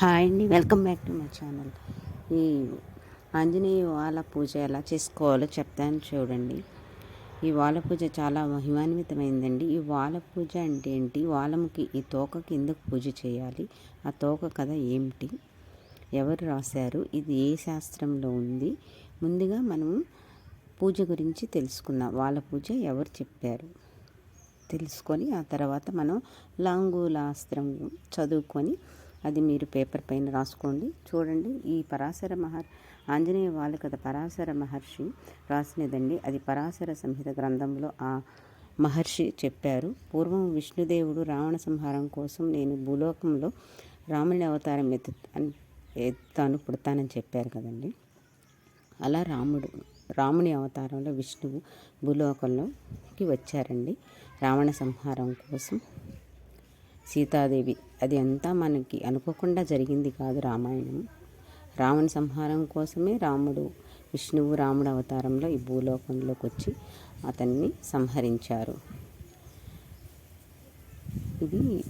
Hi అండి. Welcome back to my channel. ఈ ఆంజనేయ వాల పూజ ఎలా చేసుకోవాలో చెప్తాను చూడండి. ఈ వాల పూజ చాలా మహిమాన్వితమైందండి. ఈ వాల పూజ అంటే ఏంటి? వాలముకి ఈ తోకకి ఎందుకు పూజ చేయాలి? ఆ తోక కథ ఏమిటి? ఎవరు రాశారు? ఇది ఏ శాస్త్రంలో ఉంది? ముందుగా మనం పూజ గురించి తెలుసుకుందాం. వాళ్ళ పూజ ఎవరు చెప్పారు? తెలుసుకొని ఆ తర్వాత మనం లాంగూలాస్త్రం చదువుకొని అది మీరు పేపర్ పైన రాసుకోండి. చూడండి ఈ పరాశర మహర్ ఆంజనేయ వాళ్ళు పరాశర మహర్షి రాసినదండి. అది పరాశర సంహిత గ్రంథంలో ఆ మహర్షి చెప్పారు. పూర్వం విష్ణుదేవుడు రావణ సంహారం కోసం నేను భూలోకంలో రాముని అవతారం ఎత్తు ఎత్తాను పుడతానని చెప్పారు కదండి. అలా రాముడు రాముని అవతారంలో విష్ణువు భూలోకంలోకి వచ్చారండి. రావణ సంహారం కోసం సీతాదేవి. అది అంతా మనకి అనుకోకుండా జరిగింది కాదు రామాయణం. రావణ సంహారం కోసమే రాముడు విష్ణువు రాముడు అవతారంలో ఈ భూలోకంలోకి వచ్చి అతన్ని సంహరించారు. ఇది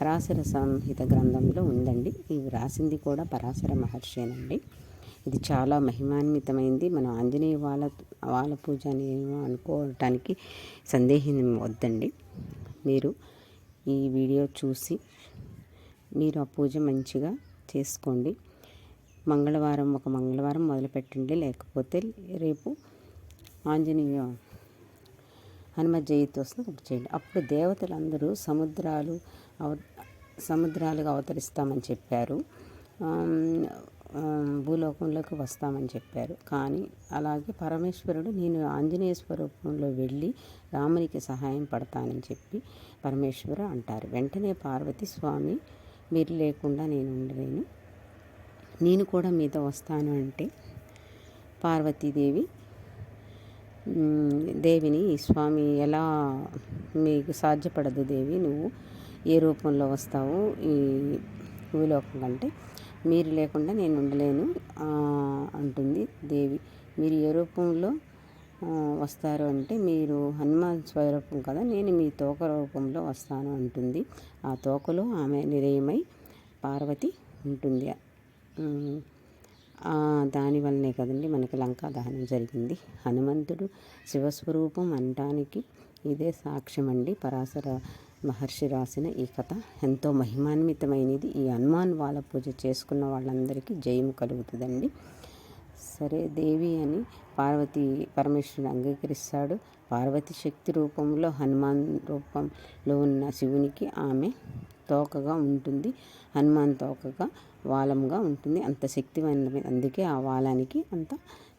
పరాశర సంహిత గ్రంథంలో ఉందండి. ఇది రాసింది కూడా పరాశర మహర్షేనండి. ఇది చాలా మహిమాన్వితమైంది. మనం ఆంజనేయ వాళ్ళ వాళ్ళ పూజ అని అనుకోవటానికి సందేహం వద్దండి. మీరు ఈ వీడియో చూసి మీరు ఆ పూజ మంచిగా చేసుకోండి. మంగళవారం ఒక మంగళవారం మొదలుపెట్టండి. లేకపోతే రేపు ఆంజనేయ హనుమ జయంతి వస్తుంది ఒకటి చేయండి. అప్పుడు దేవతలందరూ సముద్రాలు అవ సముద్రాలుగా అవతరిస్తామని చెప్పారు. భూలోకంలోకి వస్తామని చెప్పారు. కానీ అలాగే పరమేశ్వరుడు నేను ఆంజనేయ స్వరూపంలో వెళ్ళి రామునికి సహాయం పడతానని చెప్పి పరమేశ్వరు అంటారు. వెంటనే పార్వతి స్వామి మీరు లేకుండా నేను ఉండలేను. నేను కూడా మీతో వస్తాను అంటే పార్వతీదేవి దేవిని స్వామి ఎలా మీకు సాధ్యపడదు దేవి నువ్వు ఏ రూపంలో వస్తావు ఈ భూలోకం కంటే? మీరు లేకుండా నేను ఉండలేను అంటుంది దేవి. మీరు ఏ రూపంలో వస్తారు అంటే మీరు హనుమాన్ స్వరూపం కదా నేను మీ తోక రూపంలో వస్తాను అంటుంది. ఆ తోకలో ఆమె నిలయమై పార్వతి ఉంటుంది. దానివల్లనే కదండి మనకి లంకా దహనం జరిగింది. హనుమంతుడు శివస్వరూపం అనటానికి ఇదే సాక్ష్యం అండి పరాశర మహర్షి రాసిన ఈ కథ ఎంతో మహిమాన్వితమైనది. ఈ హనుమాన్ వాళ్ళ పూజ చేసుకున్న వాళ్ళందరికీ జయము కలుగుతుందండి. సరే దేవి అని పార్వతి పరమేశ్వరుడు అంగీకరిస్తాడు. పార్వతి శక్తి రూపంలో హనుమాన్ రూపంలో ఉన్న శివునికి ఆమె తోకగా ఉంటుంది. హనుమాన్ తోకగా వాలంగా ఉంటుంది. అంత శక్తివంతమైన అందుకే ఆ వాలానికి అంత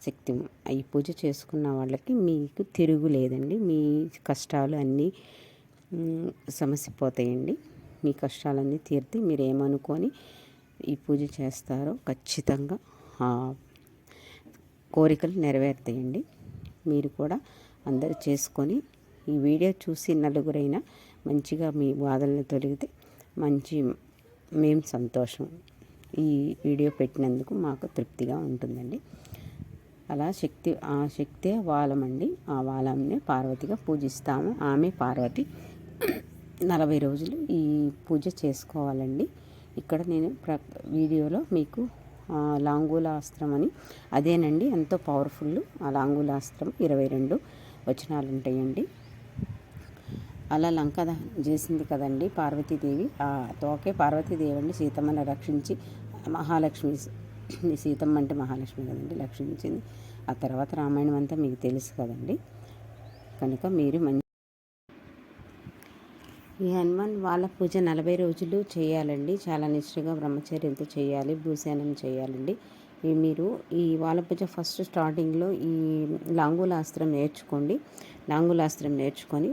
శక్తి. ఈ పూజ చేసుకున్న వాళ్ళకి మీకు తిరుగు లేదండి. మీ కష్టాలు అన్నీ సమస్య పోతాయండి. మీ కష్టాలన్నీ తీరితే మీరు ఏమనుకొని ఈ పూజ చేస్తారో ఖచ్చితంగా కోరికలు నెరవేరుతాయండి. మీరు కూడా అందరు చేసుకొని ఈ వీడియో చూసి నలుగురైనా మంచిగా మీ బాధలను తొలిగితే మంచి మేము సంతోషం. ఈ వీడియో పెట్టినందుకు మాకు తృప్తిగా ఉంటుందండి. అలా శక్తి ఆ శక్తే వాలమండి. ఆ వాలంనే పార్వతిగా పూజిస్తాము. ఆమె పార్వతి. నలభై రోజులు ఈ పూజ చేసుకోవాలండి. ఇక్కడ నేను ప్ర వీడియోలో మీకు లాంగూలాస్త్రం అని అదేనండి ఎంతో పవర్ఫుల్ ఆ లాంగూలాస్త్రం ఇరవై రెండు వచనాలు ఉంటాయండి అలా లంక చేసింది కదండి పార్వతీదేవి. ఆ తోకే పార్వతీదేవి అండి సీతమ్మని రక్షించి మహాలక్ష్మి సీతమ్మ అంటే మహాలక్ష్మి కదండి రక్షించింది ఆ తర్వాత రామాయణం అంతా మీకు తెలుసు కదండి. కనుక మీరు మంచి ఈ హనుమాన్ వాళ్ళ పూజ నలభై రోజులు చేయాలండి. చాలా నిష్ఠగా బ్రహ్మచర్యంతో చేయాలి భూసేనం చేయాలండి. మీరు ఈ వాళ్ళ పూజ ఫస్ట్ స్టార్టింగ్లో ఈ లాంగులాస్త్రం నేర్చుకోండి. లాంగులాస్త్రం నేర్చుకొని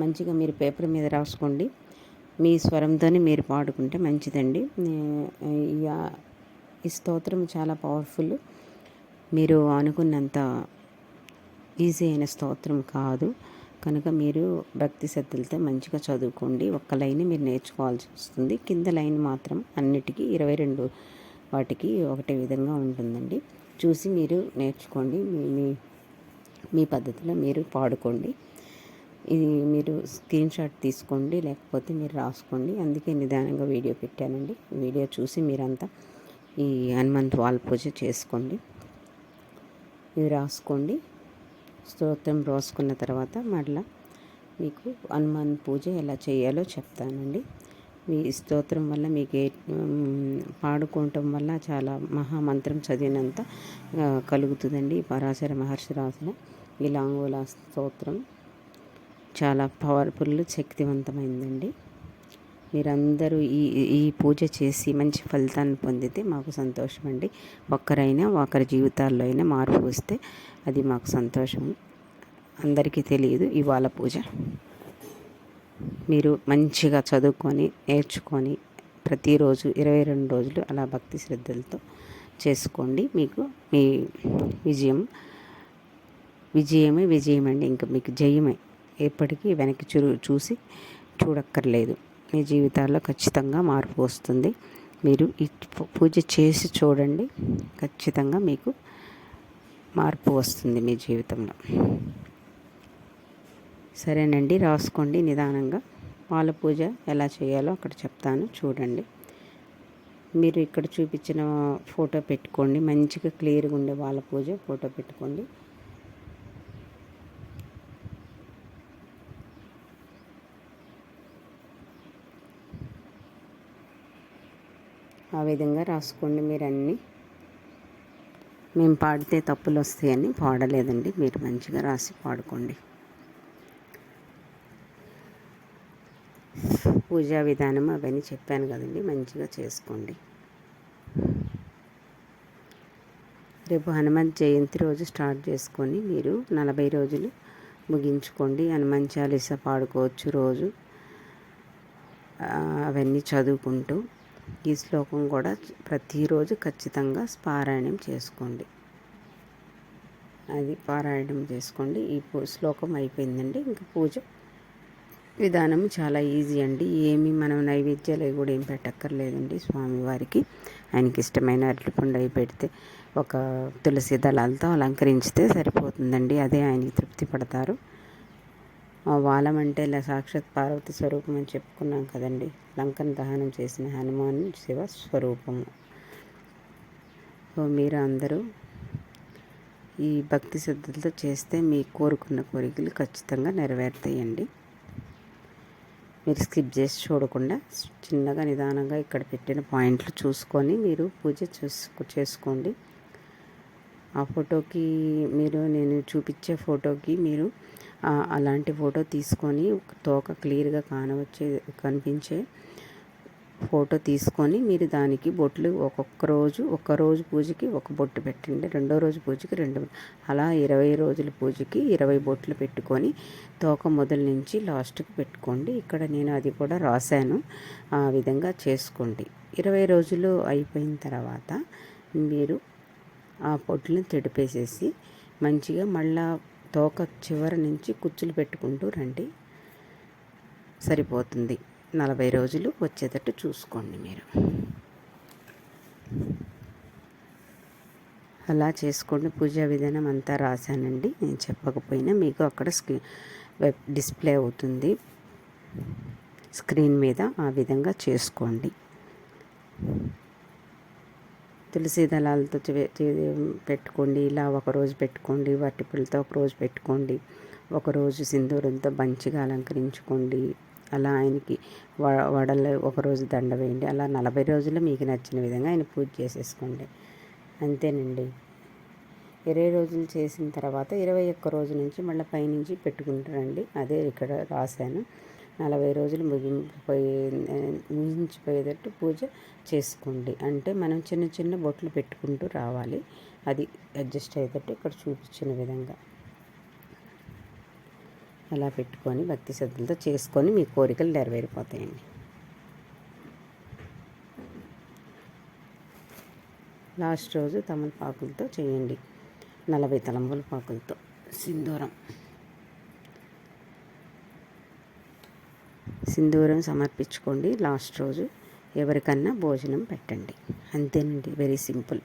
మంచిగా మీరు పేపర్ మీద రాసుకోండి. మీ స్వరంతోనే మీరు పాడుకుంటే మంచిదండి. ఈ స్తోత్రం చాలా పవర్ఫుల్. మీరు అనుకున్నంత ఈజీ అయిన స్తోత్రం కాదు. కనుక మీరు భక్తి శ్రద్ధలతో మంచిగా చదువుకోండి. ఒక్క లైన్ మీరు నేర్చుకోవాల్సి వస్తుంది. కింద లైన్ మాత్రం అన్నిటికీ ఇరవై రెండు వాటికి ఒకటే విధంగా ఉంటుందండి. చూసి మీరు నేర్చుకోండి. మీ మీ పద్ధతిలో మీరు పాడుకోండి. ఇది మీరు స్క్రీన్ షాట్ తీసుకోండి. లేకపోతే మీరు రాసుకోండి. అందుకే నిదానంగా వీడియో పెట్టానండి. వీడియో చూసి మీరంతా ఈ హనుమంత్ వాల్ పూజ చేసుకోండి. ఇవి రాసుకోండి. స్తోత్రం రాసుకున్న తర్వాత మళ్ళీ మీకు హనుమాన్ పూజ ఎలా చేయాలో చెప్తానండి. మీ స్తోత్రం వల్ల మీకు ఏ పాడుకోవటం వల్ల చాలా మహామంత్రం చదివినంత కలుగుతుందండి. పరాశర మహర్షి రాసిన ఈ లాంగోలా స్తోత్రం చాలా పవర్ఫుల్ శక్తివంతమైందండి. మీరందరూ ఈ ఈ పూజ చేసి మంచి ఫలితాన్ని పొందితే మాకు సంతోషం అండి ఒక్కరైనా ఒకరి జీవితాల్లో అయినా మార్పు వస్తే అది మాకు సంతోషం. అందరికీ తెలియదు ఇవాళ పూజ. మీరు మంచిగా చదువుకొని నేర్చుకొని ప్రతిరోజు ఇరవై రెండు రోజులు అలా భక్తి శ్రద్ధలతో చేసుకోండి. మీకు మీ విజయం విజయమే విజయం అండి ఇంకా మీకు జయమే. ఎప్పటికీ వెనక్కి చూ చూసి చూడక్కర్లేదు. మీ జీవితాల్లో ఖచ్చితంగా మార్పు వస్తుంది. మీరు ఈ పూజ చేసి చూడండి. ఖచ్చితంగా మీకు మార్పు వస్తుంది మీ జీవితంలో. సరేనండి రాసుకోండి నిదానంగా. పాల పూజ ఎలా చేయాలో అక్కడ చెప్తాను. చూడండి. మీరు ఇక్కడ చూపించిన ఫోటో పెట్టుకోండి. మంచిగా క్లియర్గా ఉండే వాళ్ళ పూజ ఫోటో పెట్టుకోండి. ఆ విధంగా రాసుకోండి మీరు అన్నీ మేము పాడితే తప్పులు వస్తాయని పాడలేదండి. మీరు మంచిగా రాసి పాడుకోండి. పూజా విధానం అవన్నీ చెప్పాను కదండి. మంచిగా చేసుకోండి. రేపు హనుమంత్ జయంతి రోజు స్టార్ట్ చేసుకొని మీరు నలభై రోజులు ముగించుకోండి. హనుమాన్ చాలీసా పాడుకోవచ్చు రోజు. అవన్నీ చదువుకుంటూ. ఈ శ్లోకం కూడా ప్రతిరోజు ఖచ్చితంగా పారాయణం చేసుకోండి. అది పారాయణం చేసుకోండి. ఈ శ్లోకం అయిపోయిందండి. ఇంకా పూజ విధానం చాలా ఈజీ అండి. ఏమి మనం నైవేద్యాలు కూడా ఏం పెట్టక్కర్లేదండి స్వామివారికి ఆయనకి ఇష్టమైన అరటిపండు అవి పెడితే ఒక తులసి దళాలతో అలంకరించితే సరిపోతుందండి. అదే ఆయనకి తృప్తి పడతారు. వాలం అంటే ఇలా సాక్షాత్ పార్వతి స్వరూపం అని చెప్పుకున్నాం కదండి. లంకను దహనం చేసిన హనుమాన్ శివ స్వరూపము. సో మీరు అందరూ ఈ భక్తి శ్రద్ధలతో చేస్తే మీ కోరుకున్న కోరికలు ఖచ్చితంగా నెరవేరుతాయండి. మీరు స్కిప్ చేసి చూడకుండా చిన్నగా నిదానంగా ఇక్కడ పెట్టిన పాయింట్లు చూసుకొని మీరు పూజ చేసుకో చేసుకోండి. ఆ ఫోటోకి మీరు నేను చూపించే ఫోటోకి మీరు అలాంటి ఫోటో తీసుకొని తోక క్లియర్గా కానవచ్చే కనిపించే ఫోటో తీసుకొని మీరు దానికి బొట్లు ఒక్కొక్క రోజు ఒక్క రోజు పూజకి ఒక బొట్టు పెట్టండి. రెండో రోజు పూజకి రెండు అలా ఇరవై రోజుల పూజకి ఇరవై బొట్లు పెట్టుకొని తోక మొదలు నుంచి లాస్ట్కి పెట్టుకోండి. ఇక్కడ నేను అది కూడా రాశాను. ఆ విధంగా చేసుకోండి. ఇరవై రోజులు అయిపోయిన తర్వాత మీరు ఆ పొట్లను తెడిపేసేసి మంచిగా మళ్ళా తోక చివరి నుంచి కుచ్చులు పెట్టుకుంటూ రండి. సరిపోతుంది. నలభై రోజులు వచ్చేటట్టు చూసుకోండి మీరు. అలా చేసుకోండి. పూజా విధానం అంతా రాశానండి. నేను చెప్పకపోయినా మీకు అక్కడ స్క్రీన్ వెబ్ డిస్ప్లే అవుతుంది. స్క్రీన్ మీద ఆ విధంగా చేసుకోండి. తులసి దళాలతో పెట్టుకోండి. ఇలా ఒకరోజు పెట్టుకోండి. వాటి ఒకరోజు పెట్టుకోండి. ఒకరోజు సింధూరంతో మంచిగా అలంకరించుకోండి. అలా ఆయనకి వడలు ఒకరోజు దండ వేయండి. అలా నలభై రోజులు మీకు నచ్చిన విధంగా ఆయన పూజ చేసేసుకోండి. అంతేనండి. ఇరవై రోజులు చేసిన తర్వాత ఇరవై ఒక్క రోజు నుంచి మళ్ళీ పైనుంచి పెట్టుకుంటారండి. అదే ఇక్కడ రాశాను. నలభై రోజులు ముగించిపోయే ముగించిపోయేటట్టు పూజ చేసుకోండి. అంటే మనం చిన్న చిన్న బొట్లు పెట్టుకుంటూ రావాలి. అది అడ్జస్ట్ అయ్యేటట్టు ఇక్కడ చూపించిన విధంగా. అలా పెట్టుకొని భక్తి శ్రద్ధలతో చేసుకొని మీ కోరికలు నెరవేరిపోతాయండి. లాస్ట్ రోజు తమలపాకులతో చేయండి. నలభై తలంబులపాకులతో సింధూరం. సింధూరం సమర్పించుకోండి లాస్ట్ రోజు. ఎవరికన్నా భోజనం పెట్టండి. అంతేనండి. Very simple.